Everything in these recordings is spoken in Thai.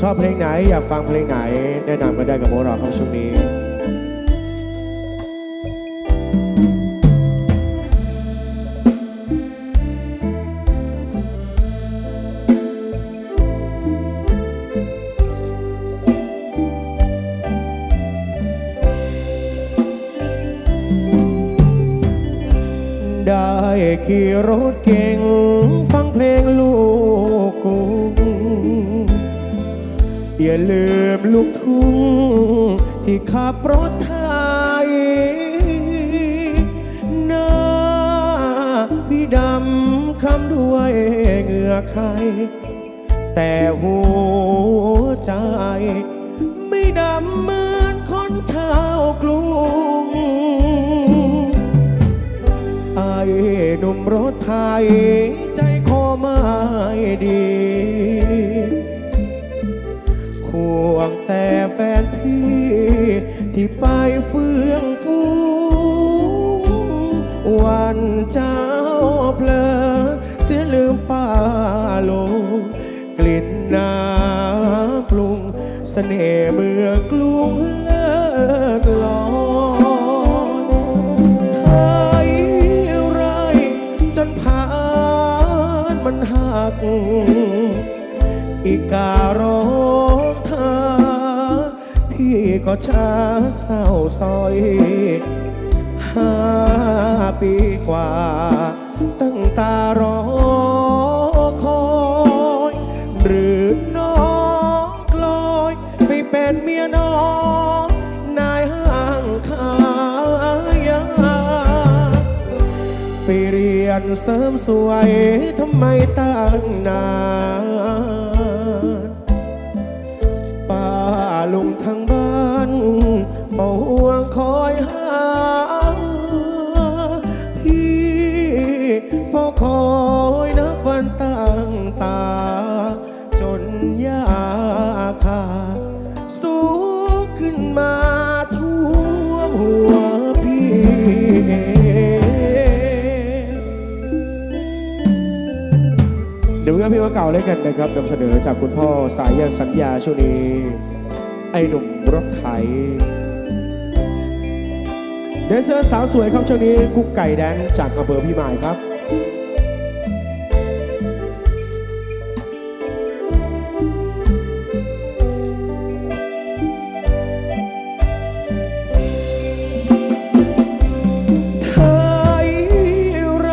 ชอบเพลงไหนอยากฟังเพลงไหน แนะนำกันได้กับพวกเราครับช่วงนี้ ขี่รถเก่ง ฟังเพลงลูกกรุงอย่าลืมลูกทุ่งที่ขับรถไทยหน้าพี่ดำคล้ำด้วยเหงื่อใคร แต่หัวใจ ไม่ดำเหมือนคนชาวกรุง นุ่มรถไทย ใจคอไม่ดีห่วงแต่แฟนพี่ ที่ไปเฟื่องฟูวันเจ้าเพลอเสียลืมป้าลงกลิ่นน้ำปรุงเสน่ห์เมืองกรุง ก อีการ้องเธอ พี่ก็ชักเศร้าซอย ห้าปีกว่า นเสริมสวยทำไมตั้งนานป้าลุงทางบ้านเฝ้าห่วงคอยหา อเก่าเล่นกันนะครับนำเสนอจากคุณพ่อสายยันสัญญาช่วงนี้ ไอ้หนุ่มรถไถเดนเซอร์สาวสวยครับช่วงนี้กุ๊กไก่แดนจากอำเภอพี่มายครับไทยไร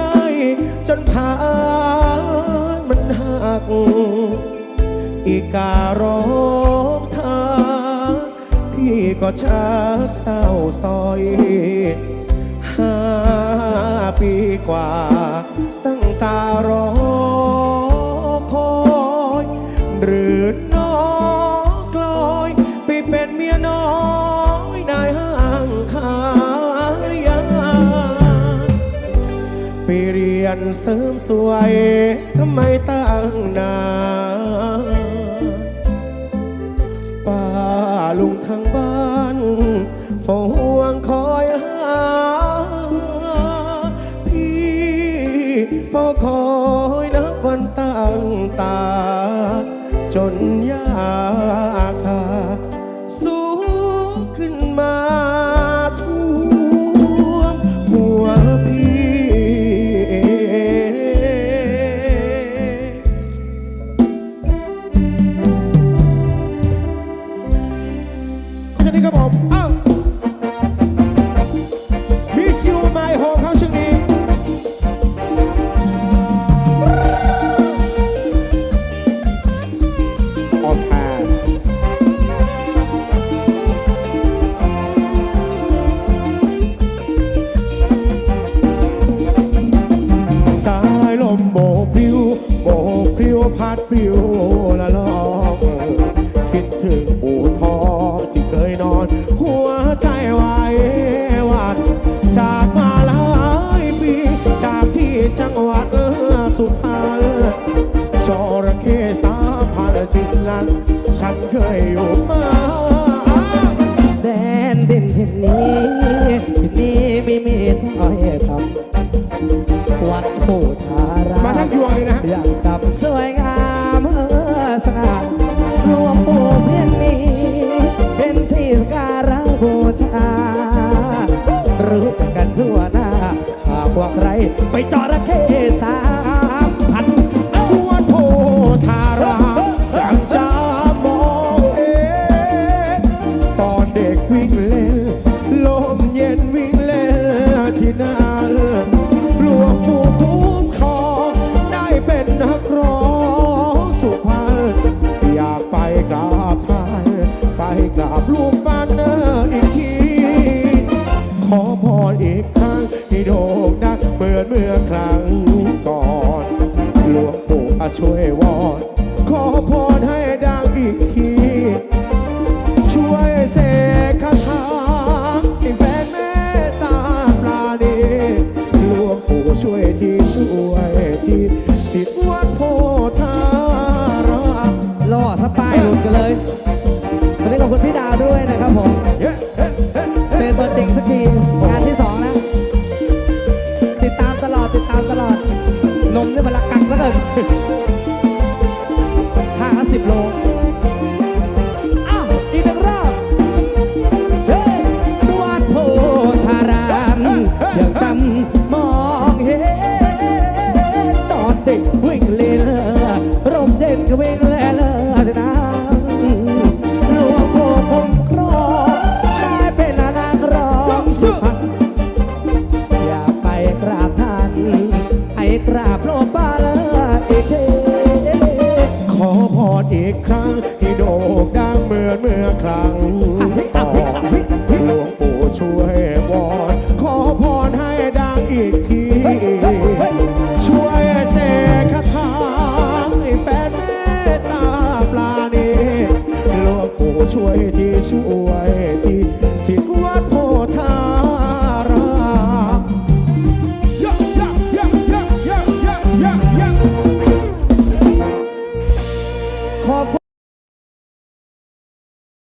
จนผ่า การ้องทางพี่ก็ชักเศร้าซอยห้าปีกว่า ตั้งตารอคอย หรือน้องกลอย ไปเป็นเมียน้อยนายห้างขายาไปเรียนเสริมสวยทำไมตั้งนาน ลุงทางบ้านเฝ้าห่วงคอยหา พี่เฝ้าคอยนับวันตั้งตา จนยา นี้ครับผมเอ้า Miss you my home ครับช่วงนี้ออกทางสายลมโบกพริ้วโบกพริ้วพัดพริ้วละลอ นจิตนั้นฉันเคยอยู่มาแดนดินที่นี้ที่นี้ไม่มีถ้อยคำวัดโพธารามมาทั้งยวงเลยนะฮะอย่างกับสวยงามเออสง่ารวมปู่เพียงนี้ เป็นที่สักการะบูชารู้จักกันทั่วหน้าหากว่าใครไปจระเข้ส อนเมื่อครั้งก่อนหลวงปู่อาช่วยวอ สุพรรณอยากไปกราบท่านให้กราบหลวงป้าละอีกทีขอพรอีกครั้งให้โด่งดังเหมือนเมื่อครั้งก่อนหลวงปู่ช่วยวอน